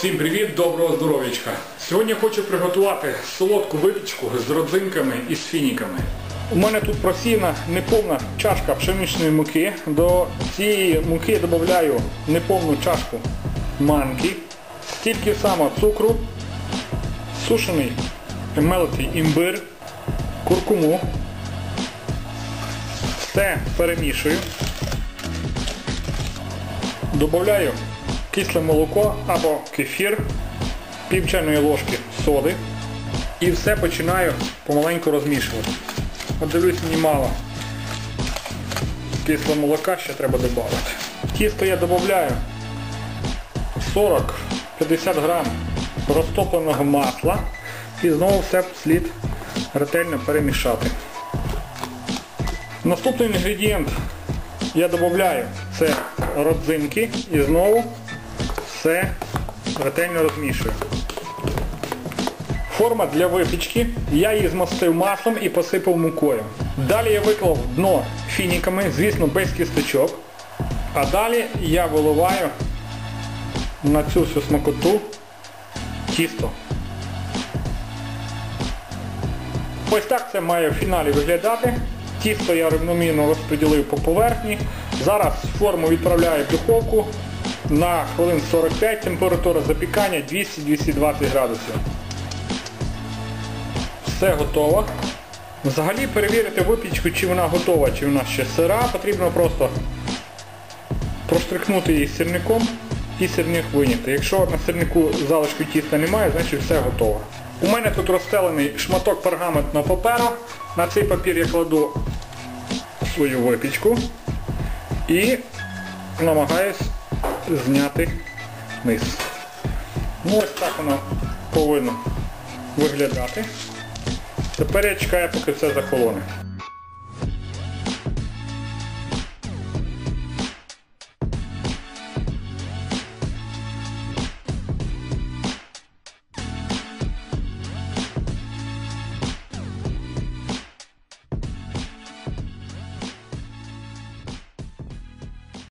Всім привіт, доброго здоров'ячка! Сьогодні хочу приготувати солодку випічку з родзинками і з фініками. У мене тут просіяна неповна чашка пшеничної муки. До цієї муки додаю неповну чашку манки, стільки само цукру, сушений мелитий імбир, куркуму. Все перемішую. Добавляю кисле молоко або кефір, пів чайної ложки соди і все починаю помаленьку розмішувати. От дивлюсь, мені мало. Кисле молока ще треба додати. Тісто я додаю 40-50 грам розтопленого масла і знову все слід ретельно перемішати. Наступний інгредієнт я додаю це родзинки і знову все ретельно розмішую. Форма для випічки, я її змастив маслом і посипав мукою. Далі я виклав дно фініками, звісно, без кісточок. А далі я виливаю на цю всю смакоту тісто. Ось так це має в фіналі виглядати. Тісто я рівномірно розподілив по поверхні. Зараз форму відправляю в духовку на хвилин 45, температура запікання 200-220 градусів. Все готово. Взагалі перевірити випічку, чи вона готова, чи вона ще сира, потрібно просто проштрикнути її сірником і сірник виняти. Якщо на сірнику залишку тіста немає, значить все готово. У мене тут розстелений шматок пергаментного паперу. На цей папір я кладу свою випічку і намагаюсь зняти низ. Ну ось так воно повинно виглядати. Тепер я чекаю, поки все захолоне.